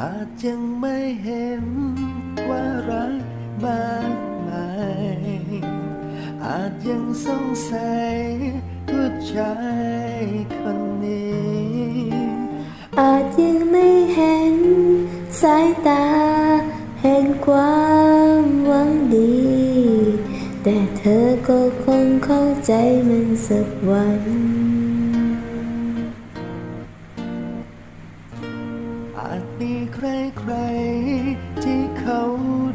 อาจยังไม่เห็นว่ารักมากมายอาจยังสงสัยผู้ชายคนนี้ อาจยังไม่เห็นสายตาแห่งความหวังดี แต่เธอก็คงเข้าใจมันสักวัน อาจมีใครใครๆที่เขา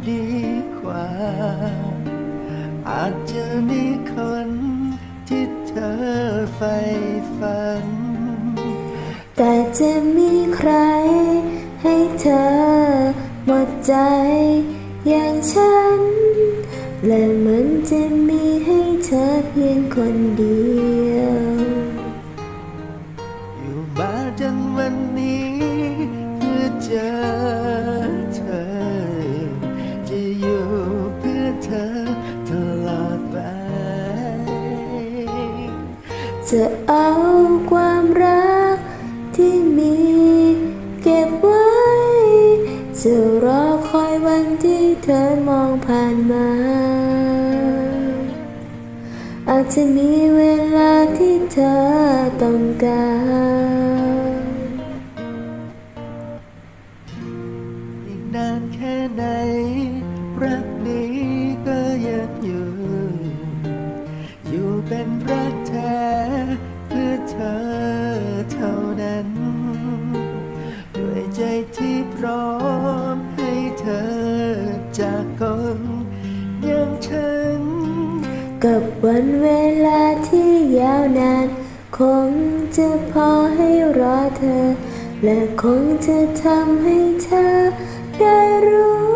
ดีกว่า อาจจะมีคนที่เธอใฝ่ฝัน แต่จะมีใครให้เธอหมดใจอย่างฉัน และมันจะมีให้เธอเพียงคน จะเอาความรักที่มีเก็บไว้ จะรอคอยวันที่เธอมองผ่านมา อาจจะมีเวลาที่เธอต้องการอีกนานแค่ไหนรัก เป็นรักแท้เพื่อเธอเท่านั้น ด้วยใจที่พร้อมให้เธอจากคนอย่างฉัน กับวันเวลาที่ยาวนาน คงจะพอให้รอเธอ และคงจะทำให้เธอได้รู้